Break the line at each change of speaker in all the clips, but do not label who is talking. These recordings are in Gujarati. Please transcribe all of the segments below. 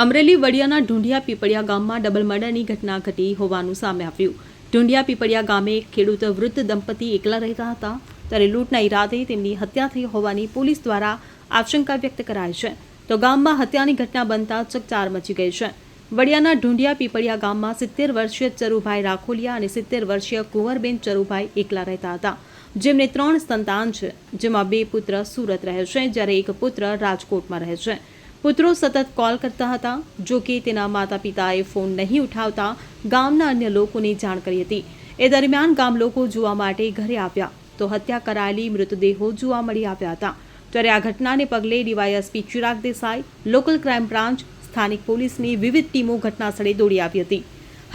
અમરેલી વડિયાના ઢુંઢિયા પીપળિયા ગામમાં ડબલ મર્ડરની ઘટના ઘટી હોવાનું સામે આવ્યું. ઢુંઢિયા પીપળિયા ગામે ખેડૂત વૃદ્ધ દંપતી એકલા રહેતા હતા. ત્યારે લૂંટના ઈરાદે તેમની હત્યા થઈ હોવાની પોલીસ દ્વારા આશંકા વ્યક્ત કરાઈ છે. તો ગામમાં હત્યાની ઘટના બનતા ચકચાર મચી ગઈ છે. વડિયાના ઢુંઢિયા પીપળિયા ગામમાં સિત્તેર વર્ષીય ચરુભાઈ રાખોલિયા અને સિત્તેર વર્ષીય કુંવરબેન ચરુભાઈ એકલા રહેતા હતા. જેમને ત્રણ સંતાન છે, જેમાં બે પુત્ર સુરત રહે છે, જ્યારે એક પુત્ર રાજકોટમાં રહે છે. પુત્રો સતત કોલ કરતા હતા, જો કે તેના માતા પિતાએ ફોન નહીં ઉઠાવતા ગામના અન્ય લોકોને જાણ કરી હતી. એ દરમિયાન ગામ લોકો જોવા માટે ઘરે આવ્યા, તો હત્યા કરાયેલી મૃતદેહો જોવા મળી આવ્યા હતા. ત્યારે આ ઘટનાને પગલે DYSP Chirag Desai, local crime branch, સ્થાનિક પોલીસની વિવિધ ટીમો ઘટનાસ્થળે દોડી આવી હતી.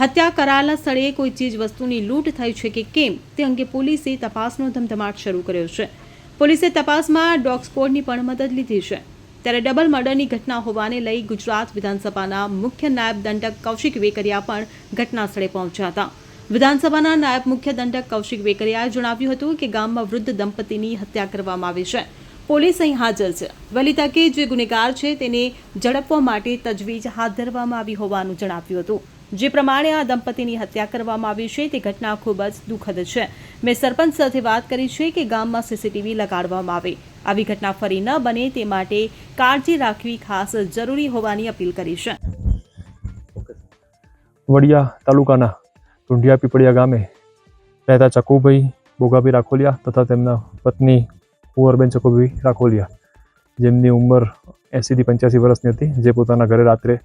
હત્યા કરાયેલા સ્થળે કોઈ ચીજ વસ્તુની લૂંટ થઈ છે કે કેમ, તે અંગે પોલીસે તપાસનો ધમધમાટ શરૂ કર્યો છે. પોલીસે તપાસમાં ડોગ સ્કોડની પણ મદદ લીધી છે. ત્યારે ડબલ મર્ડરની ઘટના હોવાને લઈ ગુજરાત વિધાનસભાના મુખ્ય નાયબ દંડક કૌશિક વેકરિયા પણ ઘટનાસ્થળે પહોંચ્યા હતા. વિધાનસભાના નાયબ મુખ્ય દંડક કૌશિક વેકરિયાએ જણાવ્યું હતું કે ગામમાં વૃદ્ધ દંપતીની હત્યા કરવામાં આવી છે. પોલીસ અહીં હાજર છે. વહેલી તકે જે ગુનેગાર છે તેને ઝડપવા માટે તજવીજ હાથ ધરવામાં આવી હોવાનું જણાવ્યું હતું. જે પ્રમાણે આ દંપતીની હત્યા કરવામાં આવી છે, તે ઘટના ખૂબ જ દુઃખદ છે. મેં સરપંચ સાથે વાત કરી છે કે ગામમાં સીસીટીવી લગાડવામાં આવે. આવી ઘટના ફરી ન બને તે માટે કાળજી રાખવી ખાસ જરૂરી હોવાની અપીલ કરી છે.
વડિયા તાલુકાના ઢુંઢિયા પીપળિયા ગામે રહેતા ચકુભાઈ બોગાભાઈ રાખોલિયા તથા તેમના પત્ની કુંવરબેન ચકુભાઈ રાખોલિયા, જેમની ઉંમર એંસીથી પંચ્યાસી વર્ષની હતી, જે પોતાના ઘરે રાત્રે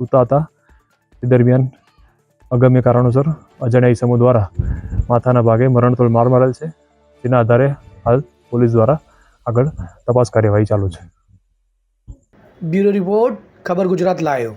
સૂતા હતા. દરમિયાન અગમ્ય કારણોસર અજાણ્યા ઈસમો દ્વારા માથાના ભાગે મરણતોલ માર મારેલ છે. જેના આધારે હાલ પોલીસ દ્વારા આગળ તપાસ કાર્યવાહી ચાલુ છે.
બ્યુરો રિપોર્ટ, ખબર ગુજરાત લાયો